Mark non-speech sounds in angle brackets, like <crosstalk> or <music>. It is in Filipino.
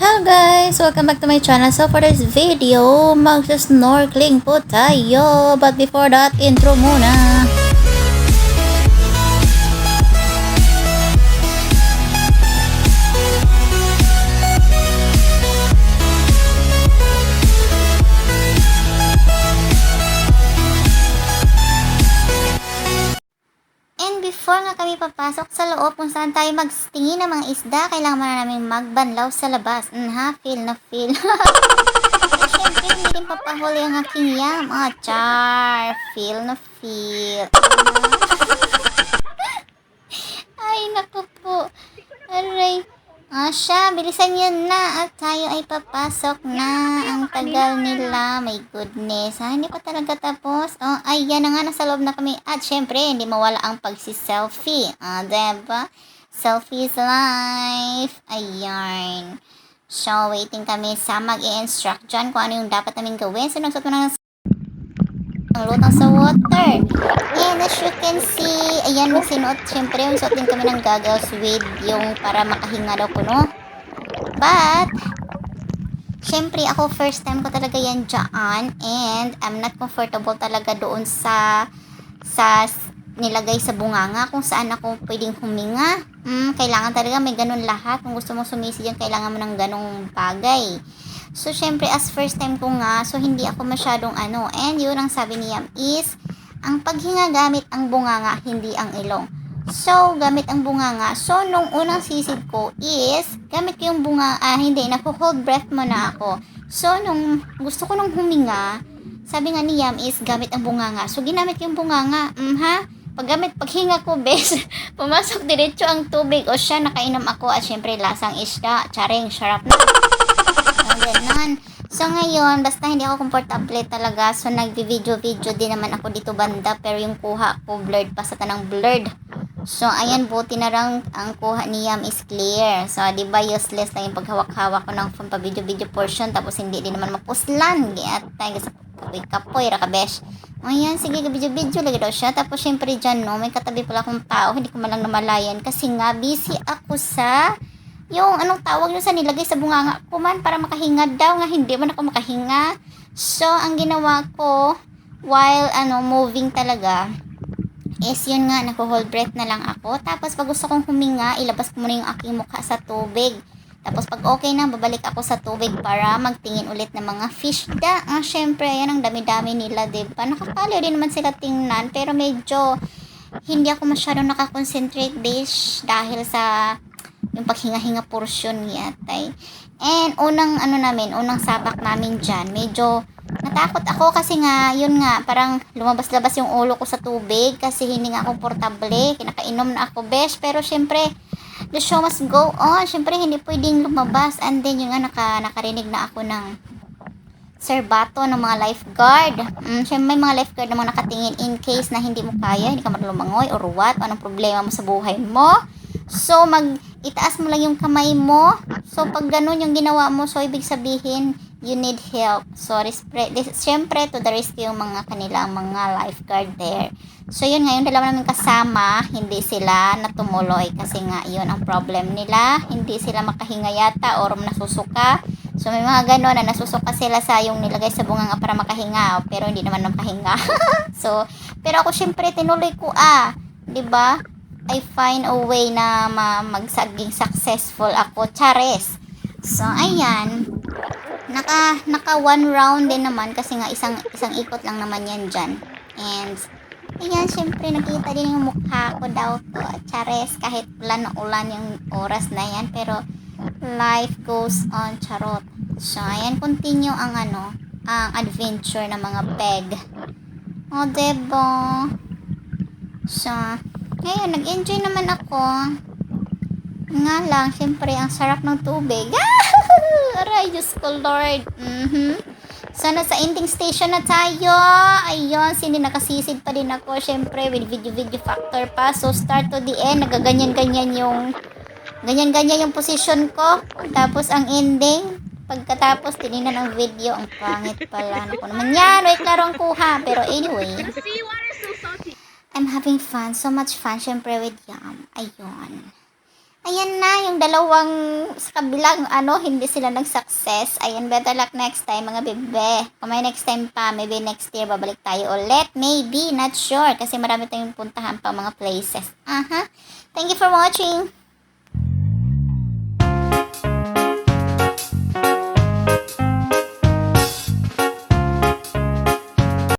Hello guys! Welcome back to my channel. So for this video, mag-snorkeling po tayo. But before that, intro muna. Before nga kami papasok sa loob kung saan tayo magtingin ng mga isda, kailangan muna namin magbanlaw sa labas. Mm, ha? Feel na feel. At <laughs> syempre, hindi rin papahuli ang aking yam. Ah, char. Feel na feel. Ay, naku po. Aray. Ah, siya, bilisan yun na at tayo ay papasok na. Ang tagal nila, my goodness. Ha, hindi pa talaga tapos. Oh, ay, yan na nga, nasa loob na kami. At syempre, hindi mawala ang pagsi-selfie. Ah, diba? Selfie is life. Ayan. So, waiting kami sa mag-i-instruct dyan kung ano yung dapat namin gawin. So, nagsuot mo na ang lutang sa water. And as you can see, ayan, yung sinuot, syempre, yung suot din kami ng goggles with yung para makahinga daw kuno. But, syempre, ako first time ko talaga yan dyan and I'm not comfortable talaga doon sa sa nilagay sa bunganga kung saan ako pwedeng huminga. Mm, kailangan talaga may ganun lahat. Kung gusto mo sumisi dyan, kailangan mo ng ganung bagay. So, syempre, as first time ko nga, so hindi ako masyadong ano. And yun ang sabi ni Yam is, ang paghinga gamit ang bunganga, hindi ang ilong. So, gamit ang bunganga. So, nung unang sisid ko is, gamit ko yung bunga, ah, hindi, naku-hold breath mo na ako. So, nung gusto ko nung huminga, sabi nga ni Yam is, gamit ang bunganga. So, ginamit ko yung bunganga. Mm, ha? Paggamit, paghinga ko, <laughs> bes, pumasok diretso ang tubig. O siya, nakainom ako. At syempre, lasang isda. Charing, sarap na. Ganun. So, ngayon, basta hindi ako komportable talaga. So, nag-video-video din naman ako dito banda. Pero yung kuha ko, blurred pa sa tanang blurred. So, ayan, buti na lang ang kuha ni Yam is clear. So, di ba useless lang yung paghawak-hawak ko ng phone pa video-video portion. Tapos, hindi din naman mapuslan. Giat tayo sa kapoy-kapoy, rakabesh. O, yan, sige, video-video lagi daw siya. Tapos, syempre dyan, no, may katabi pala akong tao. Hindi ko malang namalayan. Kasi nga, busy ako sa yung anong tawag nyo sa nilagay sa bunganga ko man para makahinga daw nga hindi man ako makahinga. So, ang ginawa ko while ano moving talaga is yun nga, nako-hold breath na lang ako. Tapos pag gusto kong huminga, ilabas ko muna yung aking mukha sa tubig. Tapos pag okay na, babalik ako sa tubig para magtingin ulit ng mga fish da. Ah, syempre, yan ang dami-dami nila, diba? Nakakaliw din naman sila tingnan, pero medyo hindi ako masyadong nakakonsentrate dish dahil sa yung paghinga-hinga portion yatay. And unang ano namin, unang sabak namin dyan, medyo natakot ako kasi nga, yun nga, parang lumabas-labas yung ulo ko sa tubig kasi hindi nga komportable, kinakainom na ako, besh. Pero syempre, the show must go on. Syempre, hindi pwedeng lumabas. And then, yun nga, naka, nakarinig na ako ng serbato ng mga lifeguard. Mm, syempre, may mga lifeguard na mga nakatingin in case na hindi mo kaya, hindi ka marunong lumangoy or what, anong problema mo sa buhay mo. So, mag, itaas mo lang yung kamay mo. So, pag ganun yung ginawa mo, so, ibig sabihin, you need help. So, respre, syempre, to the rescue yung mga kanilang mga lifeguard there. So, yun nga, yung dalawa namin kasama, hindi sila natumuloy kasi nga, yun ang problem nila. Hindi sila makahinga yata or nasusuka. So, may mga ganon na nasusuka sila sa yung nilagay sa bunga nga para makahinga, pero hindi naman makahinga. <laughs> so, pero ako syempre tinuloy ko ah, 'di ba? I find a way na ma magsaging successful ako, Chares. So, ayan. Naka naka one round din naman kasi nga isang isang ikot lang naman 'yan diyan. And Ayan, syempre nakita din yung mukha ko daw to. Chares, kahit ulan na ulan yung oras na yan. Pero, life goes on, charot. So, ayan, continue ang ano, ang adventure ng mga peg. O, diba? So, ngayon, nag-enjoy naman ako. Nga lang, syempre, ang sarap ng tubig. <laughs> Aray, Diyos ko, Lord. Mhm. Sana sa ending station na tayo. Ayun, sindi nakasisid pa din ako. Syempre, with video-video factor pa. So, start to the end. Nagaganyan-ganyan yung ganyan-ganyan yung position ko. Tapos, ang ending, pagkatapos, tinignan ng video, ang pangit pala. Naku naman yan. Wait, klaro ang kuha. Pero anyway, See, water's so salty. Having fun. So much fun, syempre, with Yam. Ayun. Ayan na, yung dalawang sa kabilang ano, hindi sila nag-success. Ayan, better luck next time mga bebe. Kung may next time pa, maybe next year babalik tayo ulit. Maybe, not sure. Kasi marami tayong puntahan pa mga places. Aha. Thank you for watching.